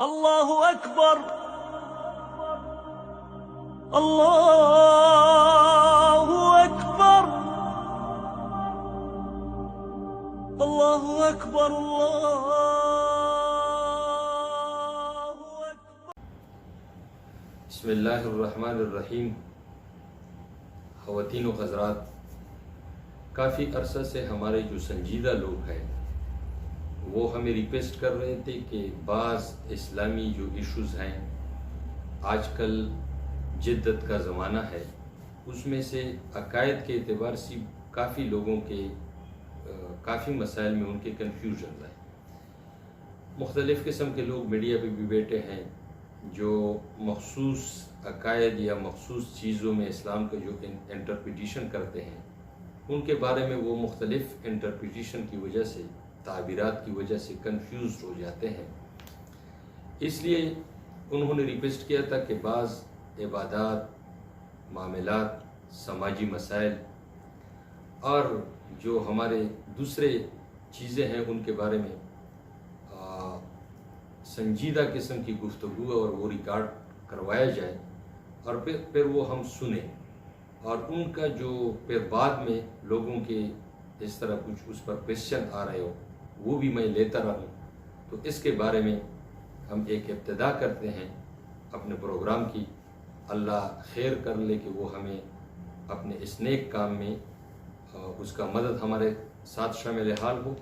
الله أكبر الله أكبر الله أكبر الله بسم اللہ الرحمن الرحیم خواتین و حضرات، کافی عرصہ سے ہمارے جو سنجیدہ لوگ ہیں وہ ہمیں ریکویسٹ کر رہے تھے کہ بعض اسلامی جو ایشوز ہیں، آج کل جدت کا زمانہ ہے، اس میں سے عقائد کے اعتبار سے کافی لوگوں کے کافی مسائل میں ان کے کنفیوژن ہیں مختلف قسم کے لوگ میڈیا پہ بھی بیٹھے ہیں جو مخصوص عقائد یا مخصوص چیزوں میں اسلام کا جو انٹرپریٹیشن کرتے ہیں، ان کے بارے میں وہ مختلف انٹرپریٹیشن کی وجہ سے تعبیرات کی وجہ سے کنفیوز ہو جاتے ہیں۔ اس لیے انہوں نے ریکویسٹ کیا تھا کہ بعض عبادات، معاملات، سماجی مسائل اور جو ہمارے دوسرے چیزیں ہیں، ان کے بارے میں سنجیدہ قسم کی گفتگو اور وہ ریکارڈ کروایا جائے اور پھر پھر وہ ہم سنیں۔ اور ان کا جو پھر بعد میں لوگوں کے اس طرح کچھ اس پر کوشچن آ رہے ہو وہ بھی میں لیتا رہوں تو اس کے بارے میں ہم ایک ابتدا کرتے ہیں اپنے پروگرام کی۔ اللہ خیر کر لے کہ وہ ہمیں اپنے اس نیک کام میں اس کا مدد ہمارے ساتھ شامل حال ہو۔